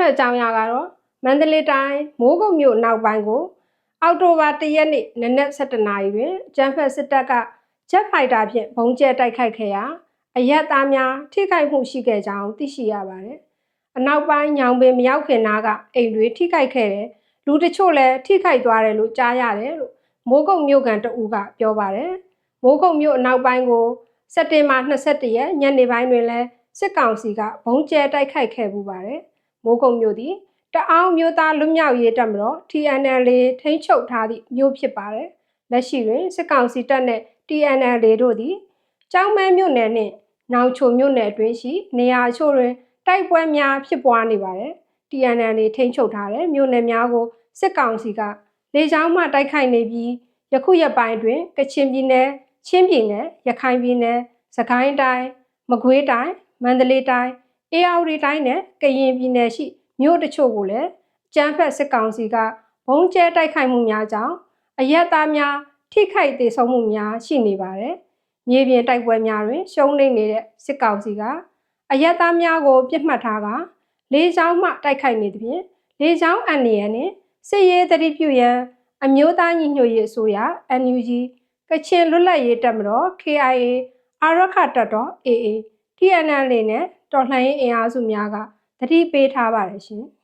ထွက်ကြောင်းရကတော့မန္တလေးတိုင်းမိုးကုတ်မြို့နောက်ပိုင်းကို အောက်တိုဘာ၁ရက်နေ့နနက်7:00နာရီတွင်ကျန်းဖက်စစ်တပ်ကဂျက်ဖိုက်တာဖြင့်ဘုံကျဲတိုက်ခိုက်ခဲ့ရာအရက်သားများထိခိုက်မှုရှိခဲ့ကြောင်းသိရှိရပါတယ်။အနောက်ပိုင်းညောင်ပင်မရောက်ခင်နားကအိမ်တွေထိခိုက်ခဲ့တယ်။လူတချို့လည်းထိခိုက်သွားတယ်လို့ကြားရတယ်လို့မိုးကုတ်မြို့ကန်တအူးကပြောပါတယ်။မိုးကုတ်မြို့အနောက်ပိုင်းကိုစက်တင်ဘာ22ရက်ညနေပိုင်းတွင်လည်းစစ်ကောင်စီကဘုံကျဲတိုက်ခိုက်ခဲ့ပူပါတယ်။ မိုးကုတ်မြို့သည်တအောင်းမြို့သားလွတ်မြောက်ရေးတပ်မတော် TNL ထိန်းချုပ်ထားသည့်မြို့ဖြစ်ပါတယ်။လက်ရှိတွင်စစ်ကောင်စီတပ်နှင့် TNL တို့သည်ကျောင်းမဲမြို့နယ်နှင့်နောင်ချိုမြို့နယ်အတွင်းရှိနေရာအချို့တွင်တိုက်ပွဲများဖြစ်ပွားနေပါတယ်။ TNL ထိန်းချုပ်ထားတဲ့မြို့နယ်များကိုစစ်ကောင်စီကလေကြောင်းမှတိုက်ခိုက်နေပြီးယခုရက်ပိုင်းတွင်ကချင်ပြည်နယ်၊ချင်းပြည်နယ်၊ရခိုင်ပြည်နယ်၊စကိုင်းတိုင်း၊မကွေးတိုင်း၊မန္တလေးတိုင်း၊ အေရဝတီတိုင်းနဲ့ကရင်ပြည်နယ်ရှိမြို့တချို့ကိုလည်းကျန်းဖက်စစ်ကောင်စီကဘုံကျဲတိုက်ခိုက်မှုများကြောင့်အရက်သားများထိခိုက်ဒေဆုံးမှုများရှိနေပါတယ်။မြေပြင်တိုက်ပွဲများတွင် ရှုံးနိမ့်နေတဲ့စစ်ကောင်စီကအရက်သားများကိုပြစ်မှတ်ထားကလေးချောင်းမှတိုက်ခိုက်နေသဖြင့်လေးချောင်းအန်နီယန်နှင့်စစ်ရေးတတိပြုရန်အမျိုးသားညီညွတ်ရေးအစိုးရ NUG ကချင်လွတ်လပ်ရေးတပ်မတော် KIA အာရခတပ်တော် AA TNL နဲ့တော်လှန်ရေးအင်အားစုများကတတိပေးထားပါတယ်ရှင်။